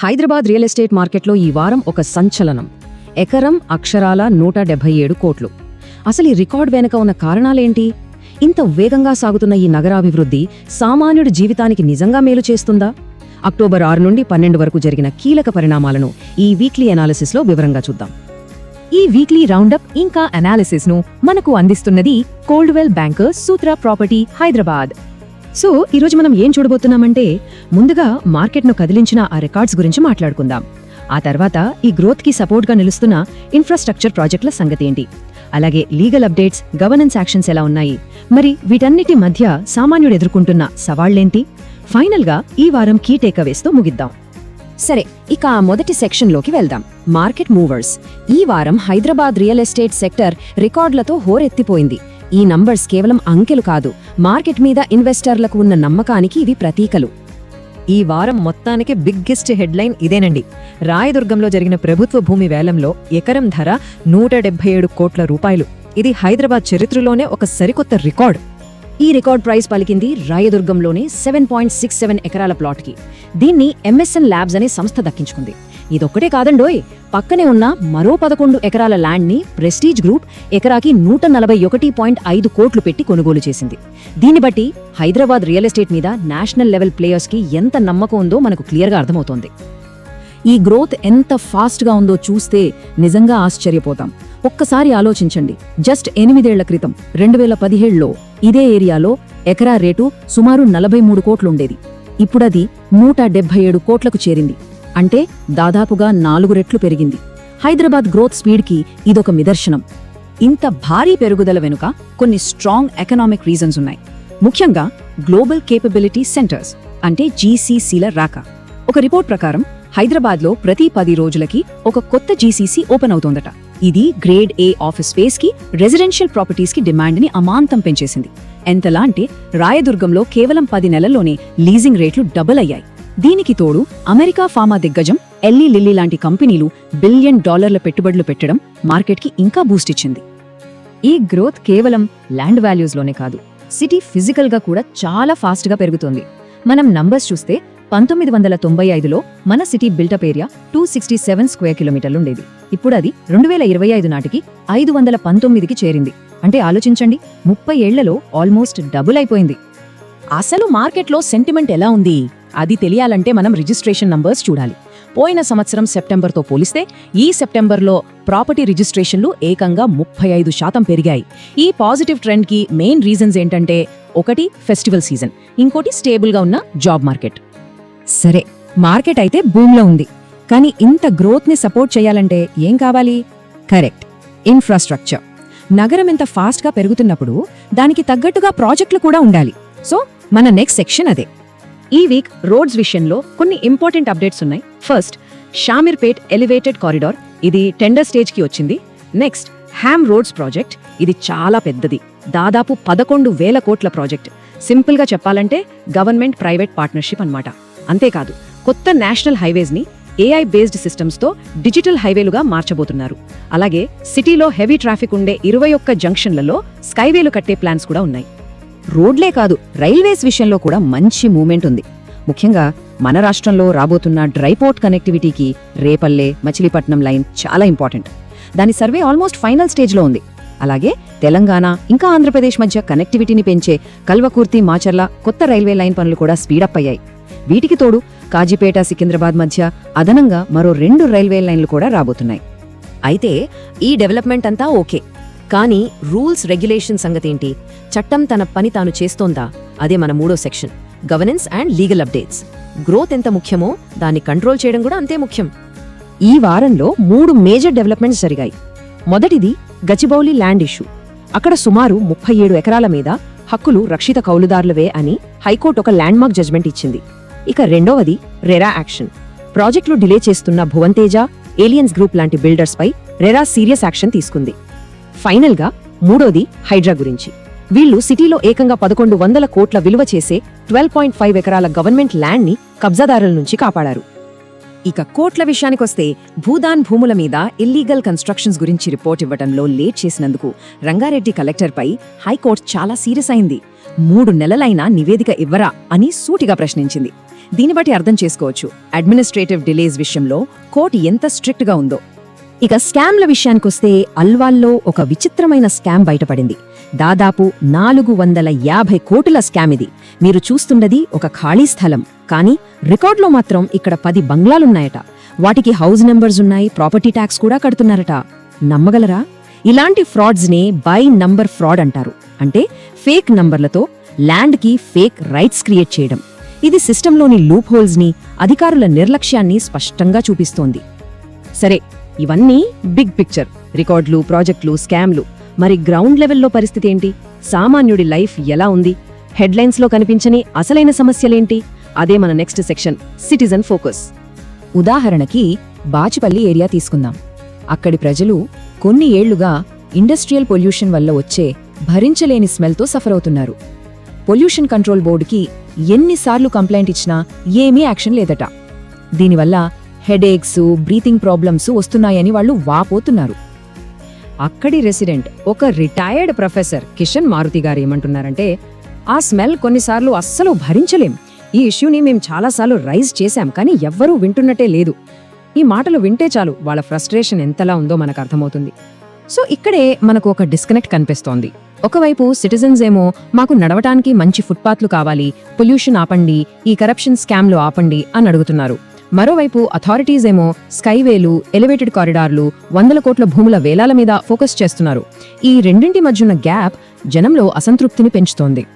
Hyderabad real estate మార్కెట్లో ఈ వారం ఒక సంచలనం. ఎకరం అక్షరాల నూట డెబ్బై ఏడు కోట్లు. అసలు ఈ రికార్డ్ వెనుక ఉన్న కారణాలేంటి? ఇంత వేగంగా సాగుతున్న ఈ నగరాభివృద్ధి సామాన్యుడి జీవితానికి నిజంగా మేలు చేస్తుందా? అక్టోబర్ ఆరు నుండి పన్నెండు వరకు జరిగిన కీలక పరిణామాలను ఈ వీక్లీ అనాలిసిస్లో వివరంగా చూద్దాం. ఈ వీక్లీ రౌండప్ ఇంకా అనాలిసిస్ను మనకు అందిస్తున్నది Coldwell Banker Sutra property Hyderabad. So ఈరోజు మనం ఏం చూడబోతున్నామంటే ముందుగా మార్కెట్ను కదిలించిన ఆ రికార్డ్స్ గురించి మాట్లాడుకుందాం. ఆ తర్వాత ఈ గ్రోత్కి సపోర్ట్గా నిలుస్తున్న ఇన్ఫ్రాస్ట్రక్చర్ ప్రాజెక్టుల సంగతి ఏంటి? అలాగే లీగల్ అప్డేట్స్ గవర్నెన్స్ యాక్షన్స్ ఎలా ఉన్నాయి? మరి వీటన్నిటి మధ్య సామాన్యుడు ఎదుర్కొంటున్న సవాళ్ళేంటి ఫైనల్గా ఈ వారం కీ టేకవేస్తో ముగిద్దాం. సరే ఇక ఆ మొదటి సెక్షన్లోకి వెళ్దాం. Market movers. ఈ వారం హైదరాబాద్ రియల్ ఎస్టేట్ సెక్టర్ రికార్డులతో హోరెత్తిపోయింది. ఈ నంబర్స్ కేవలం అంకెలు కాదు మార్కెట్ మీద ఇన్వెస్టర్లకు ఉన్న నమ్మకానికి ఇవి ప్రతీకలు. ఈ వారం మొత్తానికి బిగ్గెస్ట్ హెడ్లైన్ ఇదేనండి. రాయదుర్గంలో జరిగిన ప్రభుత్వ భూమి వేలంలో ఎకరం ధర నూట డెబ్బై ఏడు కోట్ల రూపాయలు. ఇది హైదరాబాద్ చరిత్రలోనే ఒక సరికొత్త రికార్డ్. ఈ రికార్డ్ ప్రైస్ పలికింది రాయదుర్గంలోని సెవెన్ పాయింట్ సిక్స్ సెవెన్ ఎకరాల ప్లాట్కి. దీన్ని ఎంఎస్ఎన్ ల్యాబ్స్ అనే సంస్థ దక్కించుకుంది. ఇదొక్కటే కాదండోయ్. పక్కనే ఉన్న మరో పదకొండు ఎకరాల ల్యాండ్ని ప్రెస్టీజ్ గ్రూప్ ఎకరాకి నూట నలభై ఒకటి పాయింట్ ఐదు కోట్లు పెట్టి కొనుగోలు చేసింది. దీన్ని బట్టి హైదరాబాద్ రియల్ ఎస్టేట్ మీద నేషనల్ లెవెల్ ప్లేయర్స్కి ఎంత నమ్మకం ఉందో మనకు క్లియర్గా అర్థమవుతోంది. ఈ గ్రోత్ ఎంత ఫాస్ట్గా ఉందో చూస్తే నిజంగా ఆశ్చర్యపోతాం. ఒక్కసారి ఆలోచించండి. జస్ట్ ఎనిమిదేళ్ళ క్రితం రెండు వేల పదిహేడులో ఇదే ఏరియాలో ఎకరా రేటు సుమారు నలభై మూడు కోట్లుండేది ఇప్పుడది నూట డెబ్బై ఏడు కోట్లకు చేరింది. అంటే దాదాపుగా నాలుగు రెట్లు పెరిగింది. హైదరాబాద్ గ్రోత్ స్పీడ్కి ఇదొక నిదర్శనం. ఇంత భారీ పెరుగుదల వెనుక కొన్ని స్ట్రాంగ్ ఎకనామిక్ రీజన్స్ ఉన్నాయి. ముఖ్యంగా గ్లోబల్ కేపబిలిటీ సెంటర్స్ అంటే జీసీసీల రాక. ఒక రిపోర్ట్ ప్రకారం హైదరాబాద్లో ప్రతి పది రోజులకి ఒక కొత్త జీసీసీ ఓపెన్ అవుతోందట. ఇది గ్రేడ్ ఏ ఆఫీస్ స్పేస్కి రెసిడెన్షియల్ ప్రాపర్టీస్కి అమాంతం పెంచేసింది. ఎంతలా అంటే రాయదుర్గంలో కేవలం పది నెలల్లోనే లీజింగ్ రేట్లు డబుల్ అయ్యాయి. దీనికి తోడు అమెరికా ఫార్మా దిగ్గజం ఎల్లీ లిల్లీ లాంటి కంపెనీలు బిలియన్ డాలర్ల పెట్టుబడులు పెట్టడం మార్కెట్కి ఇంకా బూస్ట్ ఇచ్చింది. ఈ గ్రోత్ కేవలం ల్యాండ్ వాల్యూస్లోనే కాదు సిటీ ఫిజికల్గా కూడా చాలా ఫాస్ట్గా పెరుగుతోంది. మనం నంబర్స్ చూస్తే పంతొమ్మిది వందల తొంభై ఐదులో మన city built up area two sixty seven square కిలోమీటర్లు ఉండేది. ఇప్పుడు అది రెండు వేల ఇరవై ఐదు నాటికి ఐదు వందల పంతొమ్మిదికి చేరింది. అంటే ఆలోచించండి ముప్పై ఏళ్ళలో ఆల్మోస్ట్ డబుల్ అయిపోయింది. అసలు మార్కెట్లో సెంటిమెంట్ ఎలా ఉంది? అది తెలియాలంటే మనం రిజిస్ట్రేషన్ నంబర్స్ చూడాలి. పోయిన సంవత్సరం సెప్టెంబర్తో పోలిస్తే ఈ సెప్టెంబర్లో ప్రాపర్టీ రిజిస్ట్రేషన్లు ఏకంగా ముప్పై ఐదు శాతం పెరిగాయి. ఈ పాజిటివ్ ట్రెండ్కి మెయిన్ రీజన్స్ ఏంటంటే ఒకటి ఫెస్టివల్ సీజన్ ఇంకోటి స్టేబుల్గా ఉన్న జాబ్ మార్కెట్. సరే మార్కెట్ అయితే భూమిలో ఉంది. కానీ ఇంత గ్రోత్ని సపోర్ట్ చేయాలంటే ఏం కావాలి? Correct infrastructure. నగరం ఇంత ఫాస్ట్గా పెరుగుతున్నప్పుడు దానికి తగ్గట్టుగా ప్రాజెక్టులు కూడా ఉండాలి. సో మన నెక్స్ట్ సెక్షన్ అదే. ఈ వీక్ రోడ్స్ విషయంలో కొన్ని ఇంపార్టెంట్ అప్డేట్స్ ఉన్నాయి. First Shamirpet elevated corridor. ఇది టెండర్ స్టేజ్కి వచ్చింది. Next HAM roads project. ఇది చాలా పెద్దది. దాదాపు పదకొండు వేల కోట్ల ప్రాజెక్ట్. సింపుల్గా చెప్పాలంటే గవర్నమెంట్ ప్రైవేట్ పార్ట్నర్షిప్ అనమాట అంతేకాదు కొత్త నేషనల్ హైవేస్ని ఏఐ బేస్డ్ సిస్టమ్స్తో డిజిటల్ హైవేలుగా మార్చబోతున్నారు. అలాగే సిటీలో హెవీ ట్రాఫిక్ ఉండే ఇరవై ఒక్క జంక్షన్లలో స్కైవేలు కట్టే ప్లాన్స్ కూడా ఉన్నాయి. రోడ్లే కాదు రైల్వేస్ విషయంలో కూడా మంచి మూమెంట్ ఉంది. ముఖ్యంగా మన రాష్ట్రంలో రాబోతున్న డ్రైపోర్ట్ కనెక్టివిటీకి రేపల్లె మచిలీపట్నం లైన్ చాలా ఇంపార్టెంట్. దాని సర్వే ఆల్మోస్ట్ ఫైనల్ స్టేజ్లో ఉంది. అలాగే తెలంగాణ ఇంకా ఆంధ్రప్రదేశ్ మధ్య కనెక్టివిటీని పెంచే కల్వకుర్తి మాచర్ల కొత్త రైల్వే లైన్ పనులు కూడా స్పీడప్ అయ్యాయి. వీటికి తోడు కాజీపేట సికింద్రాబాద్ మధ్య అదనంగా మరో రెండు రైల్వే లైన్లు కూడా రాబోతున్నాయి. అయితే ఈ డెవలప్మెంట్ అంతా ఓకే. కానీ రూల్స్ రెగ్యులేషన్ సంగతేంటి? చట్టం తన పని తాను చేస్తోందా? అదే మన మూడో section. Governance and legal updates. Growth ఎంత ముఖ్యమో దాన్ని కంట్రోల్ చేయడం కూడా అంతే ముఖ్యం. ఈ వారంలో మూడు మేజర్ డెవలప్మెంట్స్ జరిగాయి. మొదటిది గచిబౌలి ల్యాండ్ ఇష్యూ. అక్కడ సుమారు ముప్పై ఏడు ఎకరాల మీద హక్కులు రక్షిత కౌలుదారులవే అని హైకోర్టు ఒక ల్యాండ్మార్క్ జడ్జ్మెంట్ ఇచ్చింది. ఇక రెండవది రెరా యాక్షన్. ప్రాజెక్టులు డిలే చేస్తున్న భువన్తేజ ఏలియన్స్ గ్రూప్ లాంటి బిల్డర్స్ పై రెరా సీరియస్ యాక్షన్ తీసుకుంది. ఫైనల్గా మూడోది హైడ్రా గురించి. వీళ్ళు సిటీలో ఏకంగా పదకొండు వందల కోట్ల విలువ చేసే ట్వెల్వ్ పాయింట్ ఫైవ్ ఎకరాల గవర్నమెంట్ ల్యాండ్ని కబ్జాదారుల నుంచి కాపాడారు. ఇక కోట్ల విషయానికొస్తే భూదాన్ భూముల మీద ఇల్లీగల్ కన్స్ట్రక్షన్స్ గురించి రిపోర్ట్ ఇవ్వటంలో లేట్ చేసినందుకు రంగారెడ్డి కలెక్టర్పై హైకోర్టు చాలా సీరియస్ అయింది. మూడు నెలలైనా నివేదిక ఇవ్వరా అని సూటిగా ప్రశ్నించింది. దీన్ని బట్టి అర్థం చేసుకోవచ్చు. అడ్మినిస్ట్రేటివ్ డిలేస్ విషయంలో కోర్టు ఎంత స్ట్రిక్ట్గా ఉందో. ఇక స్కామ్ల విషయానికొస్తే అల్వాల్లో ఒక విచిత్రమైన స్కామ్ బయటపడింది. దాదాపు నాలుగు వందల యాభై కోటుల స్కామ్ ఇది. మీరు చూస్తున్నది ఒక ఖాళీ స్థలం. కానీ రికార్డులో మాత్రం ఇక్కడ పది బంగ్లాలున్నాయట. వాటికి హౌస్ నెంబర్స్ ఉన్నాయి ప్రాపర్టీ ట్యాక్స్ కూడా కడుతున్నారట. నమ్మగలరా? ఇలాంటి ఫ్రాడ్స్నే బై నంబర్ ఫ్రాడ్ అంటారు. అంటే ఫేక్ నంబర్లతో ల్యాండ్కి ఫేక్ రైట్స్ క్రియేట్ చేయడం. ఇది సిస్టంలోని లూప్ హోల్స్ని అధికారుల నిర్లక్ష్యాన్ని స్పష్టంగా చూపిస్తోంది. సరే ఇవన్నీ బిగ్ పిక్చర్. రికార్డులు ప్రాజెక్టులు స్కామ్లు. మరి గ్రౌండ్ లెవెల్లో పరిస్థితి ఏంటి? సామాన్యుడి లైఫ్ ఎలా ఉంది? హెడ్లైన్స్లో కనిపించని అసలైన సమస్యలేంటి? అదే మన నెక్స్ట్ సెక్షన్ సిటిజన్ ఫోకస్. ఉదాహరణకి బాచిపల్లి ఏరియా తీసుకుందాం. అక్కడి ప్రజలు కొన్ని ఏళ్ళుగా ఇండస్ట్రియల్ పొల్యూషన్ వల్ల వచ్చే భరించలేని స్మెల్తో సఫర్ అవుతున్నారు పొల్యూషన్ కంట్రోల్ బోర్డుకి ఎన్నిసార్లు కంప్లైంట్ ఇచ్చినా ఏమీ యాక్షన్ లేదట. దీనివల్ల హెడేక్స్ బ్రీతింగ్ ప్రాబ్లమ్స్ వస్తున్నాయని వాళ్ళు వాపోతున్నారు. అక్కడి రెసిడెంట్ ఒక రిటైర్డ్ ప్రొఫెసర్ కిషన్ మారుతి గారు ఏమంటున్నారంటే ఆ స్మెల్ కొన్నిసార్లు అస్సలు భరించలేం. ఈ ఇష్యూని మేము చాలాసార్లు రైజ్ చేశాం కానీ ఎవ్వరూ వింటున్నట్టే లేదు. ఈ మాటలు వింటే చాలు వాళ్ళ ఫ్రస్ట్రేషన్ ఎంతలా ఉందో మనకు అర్థమవుతుంది. సో ఇక్కడే మనకు ఒక డిస్కనెక్ట్ కనిపిస్తోంది. ఒకవైపు సిటిజన్స్ ఏమో మాకు నడవటానికి మంచి ఫుట్పాత్లు కావాలి పొల్యూషన్ ఆపండి ఈ కరప్షన్ స్కామ్లు ఆపండి అని అడుగుతున్నారు. మరోవైపు అథారిటీస్ ఏమో స్కైవేలు ఎలివేటెడ్ కారిడార్లు వందల కోట్ల భూముల వేలాల మీద ఫోకస్ చేస్తున్నారు. ఈ రెండింటి మధ్యున్న గ్యాప్ జనంలో అసంతృప్తిని పెంచుతోంది.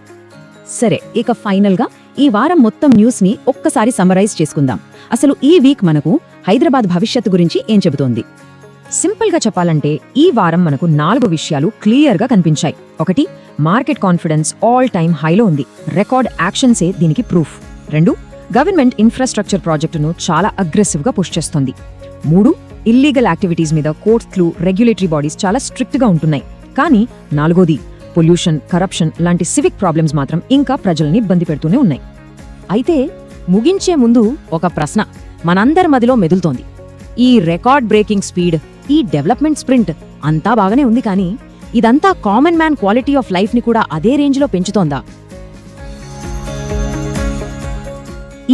సరే ఇక ఫైనల్గా ఈ వారం మొత్తం న్యూస్ని ఒక్కసారి సమరైజ్ చేసుకుందాం. అసలు ఈ వీక్ మనకు హైదరాబాద్ భవిష్యత్తు గురించి ఏం చెబుతోంది? సింపుల్గా చెప్పాలంటే ఈ వారం మనకు నాలుగు విషయాలు క్లియర్గా కనిపించాయి. ఒకటి మార్కెట్ కాన్ఫిడెన్స్ ఆల్ టైమ్ హైలో ఉంది. రికార్డ్ యాక్షన్సే దీనికి ప్రూఫ్. రెండు గవర్నమెంట్ ఇన్ఫ్రాస్ట్రక్చర్ ప్రాజెక్టును చాలా అగ్రెసివ్గా పుష్ చేస్తోంది. మూడు ఇల్లీగల్ యాక్టివిటీస్ మీద కోర్ట్స్లు రెగ్యులేటరీ బాడీస్ చాలా స్ట్రిక్ట్గా ఉంటున్నాయి. కానీ నాలుగోది పొల్యూషన్ కరప్షన్ లాంటి సివిక్ ప్రాబ్లమ్స్ మాత్రం ఇంకా ప్రజల్ని ఇబ్బంది పెడుతూనే ఉన్నాయి. అయితే ముగించే ముందు ఒక ప్రశ్న మనందరి మదిలో మెదులుతోంది. ఈ రికార్డ్ బ్రేకింగ్ స్పీడ్ ఈ డెవలప్మెంట్ స్ప్రింట్ అంతా బాగానే ఉంది కానీ ఇదంతా కామన్ మ్యాన్ క్వాలిటీ ఆఫ్ లైఫ్ని కూడా అదే రేంజ్లో పెంచుతోందా?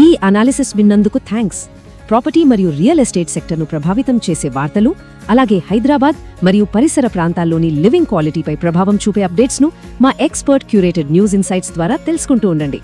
ఈ అనాలిసిస్ విన్నందుకు థ్యాంక్స్ ప్రాపర్టీ మరియు రియల్ ఎస్టేట్ సెక్టర్ను ప్రభావితం చేసే వార్తలు అలాగే హైదరాబాద్ మరియు పరిసర ప్రాంతాల్లోని లివింగ్ క్వాలిటీపై ప్రభావం చూపే అప్డేట్స్ను మా ఎక్స్పర్ట్ క్యూరేటెడ్ న్యూస్ ఇన్సైట్స్ ద్వారా తెలుసుకుంటూ ఉండండి.